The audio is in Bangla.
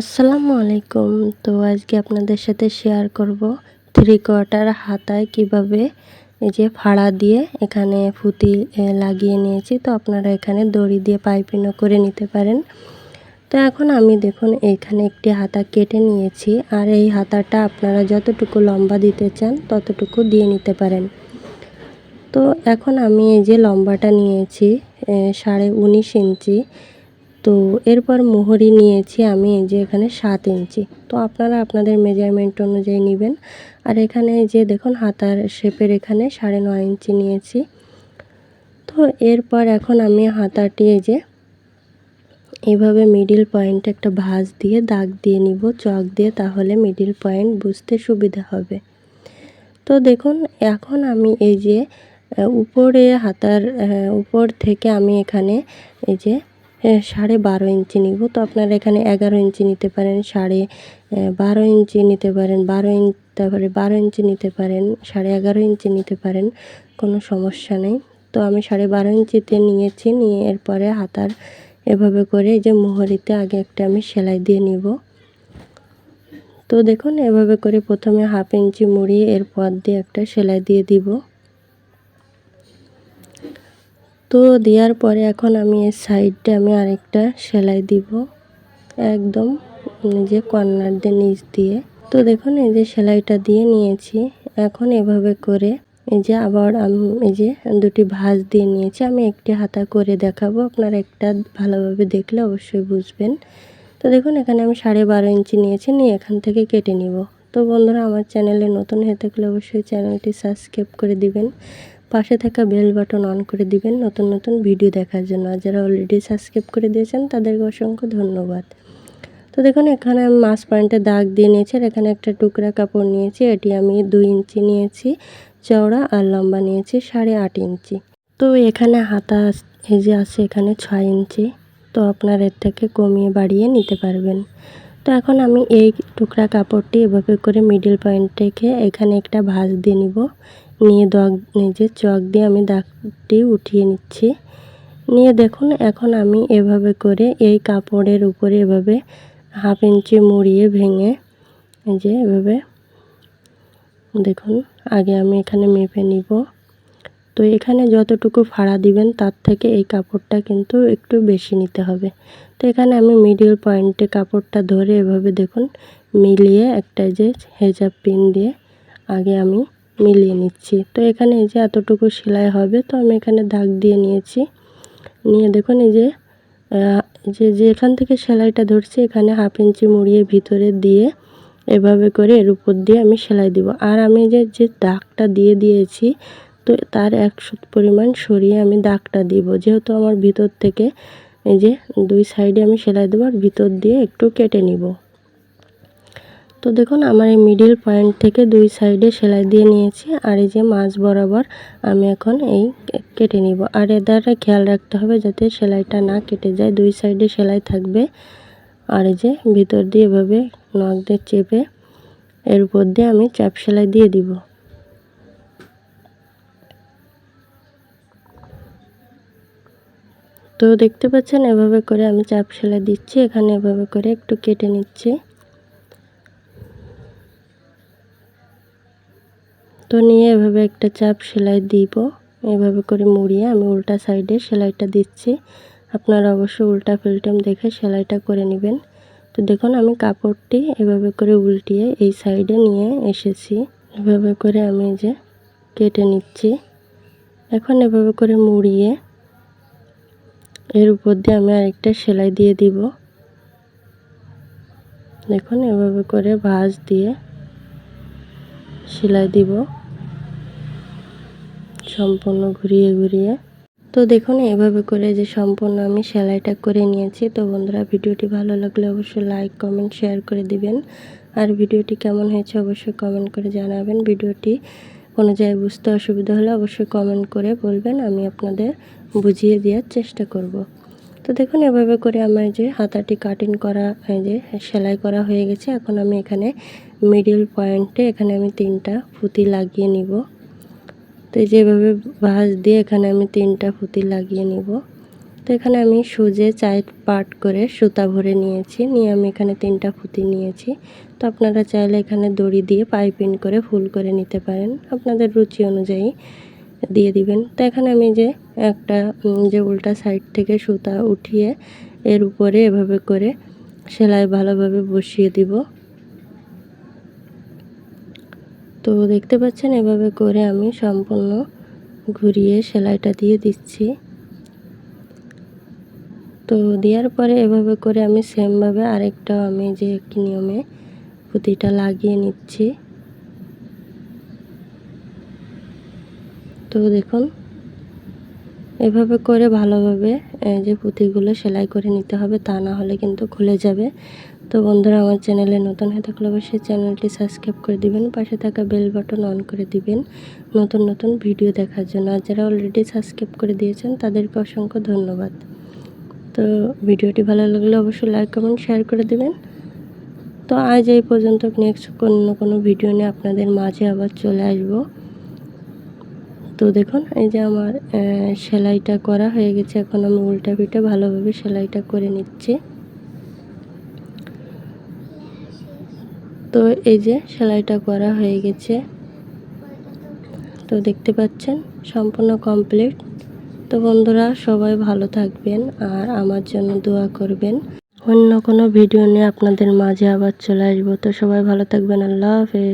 আসসালামু আলাইকুম। তো আজকে আপনাদের সাথে শেয়ার করব থ্রি কোয়ার্টার হাতায় কীভাবে এই যে ফাড়া দিয়ে এখানে ফুতি লাগিয়ে নিয়েছি। তো আপনারা এখানে দড়ি দিয়ে পাইপিনও করে নিতে পারেন। তো এখন আমি দেখুন এইখানে একটি হাতা কেটে নিয়েছি। আর এই হাতাটা আপনারা যতটুকু লম্বা দিতে চান ততটুকু দিয়ে নিতে পারেন। তো এখন আমি এই যে লম্বাটা নিয়েছি সাড়ে উনিশ ইঞ্চি। তো এরপর মোহরি নিয়েছি আমি এই যে এখানে সাত ইঞ্চি। তো আপনারা আপনাদের মেজারমেন্ট অনুযায়ী নেবেন। আর এখানে যে দেখুন, হাতার শেপের এখানে সাড়ে নয় ইঞ্চি নিয়েছি। তো এরপর এখন আমি হাতাটি এই যে এভাবে মিডিল পয়েন্টে একটা ভাঁজ দিয়ে দাগ দিয়ে নিব, চক দিয়ে, তাহলে মিডিল পয়েন্ট বুঝতে সুবিধা হবে। তো দেখুন, এখন আমি এই যে উপরে হাতার উপর থেকে আমি এখানে এই যে সাড়ে বারো ইঞ্চি নিব। তো আপনারা এখানে এগারো ইঞ্চি নিতে পারেন, সাড়ে বারো ইঞ্চি নিতে পারেন, বারো ইঞ্চ তারপরে বারো ইঞ্চি নিতে পারেন, সাড়ে এগারো ইঞ্চি নিতে পারেন, কোনো সমস্যা নেই। তো আমি সাড়ে বারো ইঞ্চিতে নিয়েছি, নিয়ে এরপরে হাতার এভাবে করে যে মোহরিতে আগে একটা আমি সেলাই দিয়ে নিব। তো দেখুন, এভাবে করে প্রথমে হাফ ইঞ্চি মুড়িয়ে এরপর দিয়ে একটা সেলাই দিয়ে দিব। তো দেওয়ার পরে এখন আমি এর সাইডে আমি আরেকটা সেলাই দিব একদম যে কর্নার দিয়ে নিচ দিয়ে। তো দেখুন, এই যে সেলাইটা দিয়ে নিয়েছি। এখন এভাবে করে এই যে আবার আমি এই যে দুটি ভাঁজ দিয়ে নিয়েছি। আমি একটি হাতা করে দেখাবো। আপনারা একটা ভালোভাবে দেখলে অবশ্যই বুঝবেন। তো দেখুন, এখানে আমি সাড়ে বারো ইঞ্চি নিয়েছি। নিয়ে এখান থেকে কেটে নিব। তো বন্ধুরা, আমার চ্যানেলে নতুন হয়ে থাকলে অবশ্যই চ্যানেলটি সাবস্ক্রাইব করে দিবেন। পাশে থাকা বেল বাটন অন করে দিবেন নতুন নতুন ভিডিও দেখার জন্য। আর যারা অলরেডি সাবস্ক্রাইব করে দিয়েছেন, তাদেরকে অসংখ্য ধন্যবাদ। তো দেখুন, এখানে আমি মাছ পয়েন্টে দাগ দিয়ে নিয়েছি, আর এখানে একটা টুকরা কাপড় নিয়েছি। এটি আমি দুই ইঞ্চি নিয়েছি, চওড়া আর লম্বা নিয়েছি, সাড়ে আট ইঞ্চি। তো এখানে হাতা এই যে আছে এখানে ছয় ইঞ্চি। তো আপনার এর থেকে কমিয়ে বাড়িয়ে নিতে পারবেন। তো এখন আমি এই টুকরা কাপড়টি এভাবে করে মিডিল পয়েন্ট থেকে এখানে একটা ভাঁজ দিয়ে নিব। নিয়ে দাগ নিজে চক দিয়ে আমি দাগটি উঠিয়ে নিচ্ছি। নিয়ে দেখুন, এখন আমি এভাবে করে এই কাপড়ের উপরে এভাবে হাফ ইঞ্চি মুড়িয়ে ভেঙে, এই যে এভাবে, দেখুন, আগে আমি এখানে মেপে নিব। তো এখানে যতটুকু ফাড়া দিবেন, তার থেকে এই কাপড়টা কিন্তু একটু বেশি নিতে হবে। তো এখানে আমি মিডিল পয়েন্টে কাপড়টা ধরে এভাবে দেখুন, মিলিয়ে একটা যে হেজাব পিন দিয়ে আগে আমি মিলিয়ে নিচ্ছি। তো এখানে এই যে এতটুকু সেলাই হবে, তো আমি এখানে দাগ দিয়ে নিয়েছি। নিয়ে দেখুন এই যে যে যেখান থেকে সেলাইটা ধরছি, এখানে হাফ ইঞ্চি মুড়িয়ে ভিতরে দিয়ে এভাবে করে এর উপর দিয়ে আমি সেলাই দিব। আর আমি যে যে দাগটা দিয়ে দিয়েছি, তো তার একশো পরিমাণ সরিয়ে আমি দাগটা দিব। যেহেতু আমার ভিতর থেকে এই যে দুই সাইডে আমি সেলাই দেবো, আর ভিতর দিয়ে একটু কেটে নিব। তো দেখুন, আমার এই মিডিল পয়েন্ট থেকে দুই সাইডে সেলাই দিয়ে নিয়েছি। আর এই যে মাছ বরাবর আমি এখন এই কেটে নিব। আর এ দ্বারা খেয়াল রাখতে হবে যাতে সেলাইটা না কেটে যায়। দুই সাইডে সেলাই থাকবে। আর এই যে ভিতর দিয়ে এভাবে নখ দিয়ে চেপে এর উপর দিয়ে আমি চাপ সেলাই দিয়ে দিব। তো দেখতে পাচ্ছেন, এভাবে করে আমি চাপ সেলাই দিচ্ছি। এখানে এভাবে করে একটু কেটে নিচ্ছি। তো নিয়ে এভাবে একটা চাপ সেলাই দিব। এভাবে করে মুড়িয়ে আমি উল্টা সাইডে সেলাইটা দিচ্ছি। আপনারা অবশ্যই উল্টা ফিল্টাম দেখে সেলাইটা করে নেবেন। তো দেখুন, আমি কাপড়টি এভাবে করে উল্টিয়ে এই সাইডে নিয়ে এসেছি। এভাবে করে আমি যে কেটে নিচ্ছি। এখন এভাবে করে মুড়িয়ে এর উপর দিয়ে আমি আরেকটা সেলাই দিয়ে দিব। দেখুন, এভাবে করে ভাঁজ দিয়ে সেলাই দিব। সম্পূর্ণ ঘুরিয়ে ঘুরিয়ে। তো দেখুন, এভাবে করে যে সম্পূর্ণ আমি সেলাইটা করে নিয়েছি। তো বন্ধুরা, ভিডিওটি ভালো লাগলে অবশ্যই লাইক, কমেন্ট, শেয়ার করে দিবেন। আর ভিডিওটি কেমন হয়েছে অবশ্যই কমেন্ট করে জানাবেন। ভিডিওটি কোনো জায়গায় বুঝতে অসুবিধা হলে অবশ্যই কমেন্ট করে বলবেন, আমি আপনাদের বুঝিয়ে দেওয়ার চেষ্টা করব। তো দেখুন, এভাবে করে আমার যে হাতাটি কাটিং করা যে সেলাই করা হয়ে গেছে। এখন আমি এখানে মিডিল পয়েন্টে এখানে আমি তিনটা ফুতি লাগিয়ে নিব। তো যেভাবে ভাঁজ দিয়ে এখানে আমি তিনটা ফুতি লাগিয়ে নিব। তো এখানে আমি সুজে চাই পাট করে সুতা ভরে নিয়েছি, নিয়ে আমি এখানে তিনটা পুঁতি নিয়েছি। তো আপনারা চাইলে এখানে দড়ি দিয়ে পাইপিং করে ফুল করে নিতে পারেন। আপনাদের রুচি অনুযায়ী দিয়ে দিবেন। তো এখানে আমি যে একটা যে উল্টা সাইড থেকে সুতা উঠিয়ে এর উপরে এভাবে করে সেলাই ভালোভাবে বসিয়ে দিব। তো দেখতে পাচ্ছেন, এভাবে করে আমি সম্পূর্ণ ঘুরিয়ে সেলাইটা দিয়ে দিচ্ছি। তো দেওয়ার পরে এভাবে করে আমি সেমভাবে আরেকটাও আমি যে একটি নিয়মে পুঁতিটা লাগিয়ে নিচ্ছি। তো দেখুন, এভাবে করে ভালোভাবে যে পুঁতিগুলো সেলাই করে নিতে হবে, তা না হলে কিন্তু খুলে যাবে। তো বন্ধুরা, আমার চ্যানেলে নতুন হয়ে থাকলে অবশ্যই চ্যানেলটি সাবস্ক্রাইব করে দিবেন, পাশে থাকা বেল বাটন অন করে দিবেন নতুন নতুন ভিডিও দেখার জন্য। আর যারা অলরেডি সাবস্ক্রাইব করে দিয়েছেন, তাদেরকে অসংখ্য ধন্যবাদ। তো ভিডিওটি ভালো লাগলে অবশ্যই লাইক কমেন্ট শেয়ার করে দিবেন। তো আজ এই পর্যন্ত নেক্সট অন্য কোনো ভিডিও নিয়ে আপনাদের মাঝে আবার চলে আসব। তো দেখুন, এই যে আমার সেলাইটা করা হয়ে গেছে, এখন আমি উল্টা পিঠে ভালোভাবে সেলাইটা করে নিচ্ছি। তো এই যে সেলাইটা করা হয়ে গেছে। তো দেখতে পাচ্ছেন, সম্পূর্ণ কমপ্লিট তো বন্ধুরা, সবাই ভালো থাকবেন আর আমার জন্য দোয়া করবেন। অন্য কোনো ভিডিও নিয়ে আপনাদের মাঝে আবার চলে আসব। তো সবাই ভালো থাকবেন। আল্লাহ হাফেজ।